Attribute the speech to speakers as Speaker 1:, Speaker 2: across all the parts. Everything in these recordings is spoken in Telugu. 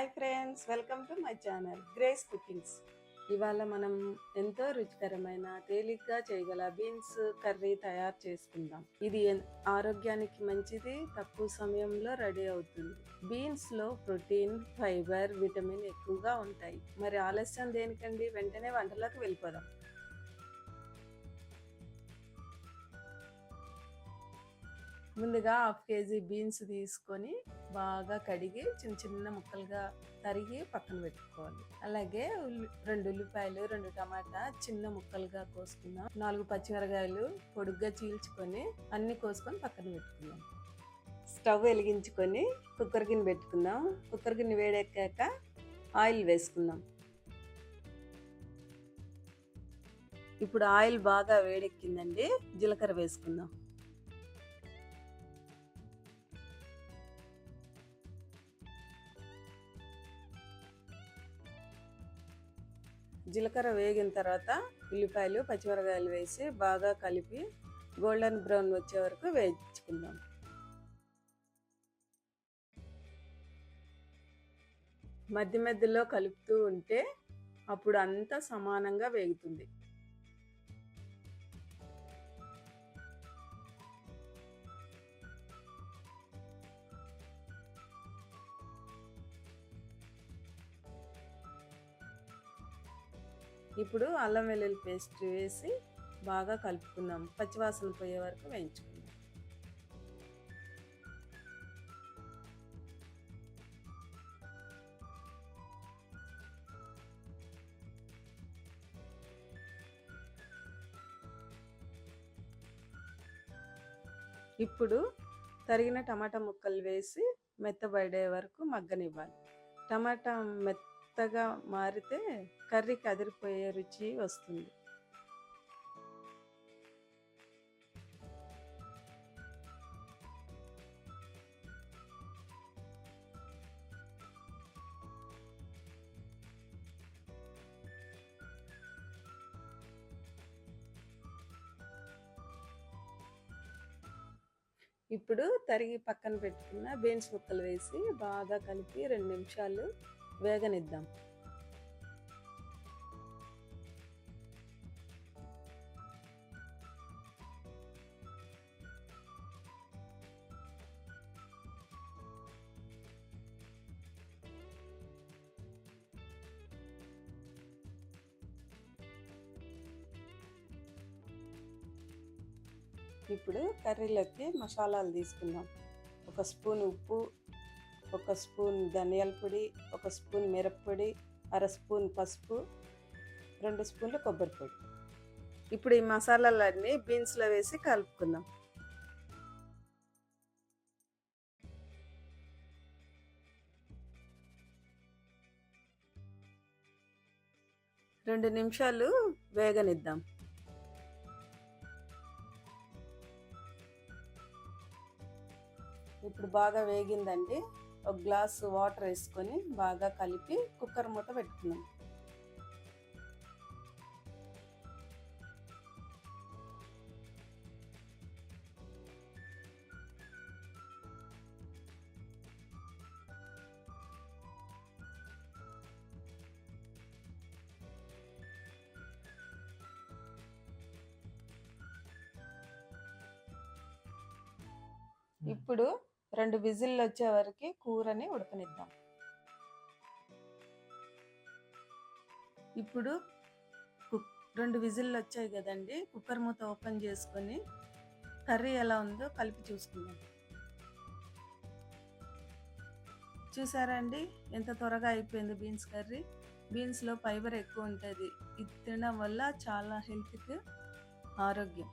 Speaker 1: Hi friends welcome to my channel Grace cookings. ఇవాళ మనం ఎంతో రుచికరమైన తేలిగ్గా చేయగల బీన్స్ కర్రీ తయారు చేసుకుందాం. ఇది ఆరోగ్యానికి మంచిది తక్కువ సమయంలో రెడీ అవుతుంది. బీన్స్లో ప్రోటీన్ ఫైబర్ విటమిన్ ఎక్కువగా ఉంటాయి. మరి ఆలస్యం దేనికండి? వెంటనే వంటలోకి వెళ్ళిపోదాం. ముందుగా హాఫ్ కేజీ బీన్స్ తీసుకొని బాగా కడిగి చిన్న చిన్న ముక్కలుగా తరిగి పక్కన పెట్టుకోవాలి. అలాగే రెండు ఉల్లిపాయలు రెండు టమాటా చిన్న ముక్కలుగా కోసుకుందాం. నాలుగు పచ్చిమిరకాయలు పొడుగ్గా చీల్చుకొని అన్ని కోసుకొని పక్కన పెట్టుకుందాం. స్టవ్ వెలిగించుకొని కుక్కర్ గిన్నె పెట్టుకుందాం. కుక్కర్ గిన్నె వేడెక్కాక ఆయిల్ వేసుకుందాం. ఇప్పుడు ఆయిల్ బాగా వేడెక్కిందండి. జీలకర్ర వేసుకుందాం. జీలకర్ర వేగిన తర్వాత ఉల్లిపాయలు పచ్చిమిరకాయలు వేసి బాగా కలిపి గోల్డెన్ బ్రౌన్ వచ్చే వరకు వేయించుకుందాం. మధ్య మధ్యలో కలుపుతూ ఉంటే అప్పుడు అంతా సమానంగా వేగుతుంది. ఇప్పుడు అల్లం వెల్లుల్లి పేస్ట్ వేసి బాగా కలుపుకుందాం. పచ్చివాసన పోయే వరకు వేయించుకుందాం. ఇప్పుడు తరిగిన టమాటా ముక్కలు వేసి మెత్తబడే వరకు మగ్గనివ్వాలి. టమాటా మెత్త మెత్తగా మారితే కర్రీకి అదిరిపోయే రుచి వస్తుంది. ఇప్పుడు తరిగి పక్కన పెట్టుకున్న బీన్స్ ముక్కలు వేసి బాగా కలిపి రెండు నిమిషాలు వేగనిద్దాం. ఇప్పుడు కర్రీలోకి మసాలాలు తీసుకుందాం. ఒక స్పూన్ ఉప్పు ఒక స్పూన్ ధనియాల పొడి ఒక స్పూన్ మిరప్పొడి అర స్పూన్ పసుపు రెండు స్పూన్లు కొబ్బరి పొడి. ఇప్పుడు ఈ మసాలాలన్నీ బీన్స్లో వేసి కలుపుకుందాం. రెండు నిమిషాలు వేగనిద్దాం. ఇప్పుడు బాగా వేగిందండి. ఒక గ్లాస్ వాటర్ వేసుకొని బాగా కలిపి కుక్కర్ మూత పెట్టుకున్నాం ఇప్పుడు రెండు విజిల్లు వచ్చే వరకు కూరని ఉడకనిద్దాం. ఇప్పుడు కుక్ రెండు విజిల్లు వచ్చాయి కదండి కుక్కర్ మూత ఓపెన్ చేసుకొని కర్రీ ఎలా ఉందో కలిపి చూసుకుందాం. చూసారా అండి ఎంత త్వరగా అయిపోయింది బీన్స్ కర్రీ. బీన్స్లో ఫైబర్ ఎక్కువ ఉంటుంది ఇది తినడం వల్ల చాలా హెల్త్కి ఆరోగ్యం.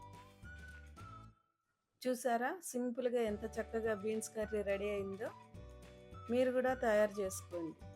Speaker 1: చూసారా? సింపుల్గా ఎంత చక్కగా బీన్స్ కర్రీ రెడీ అయిందో. మీరు కూడా తయారు చేసుకోండి.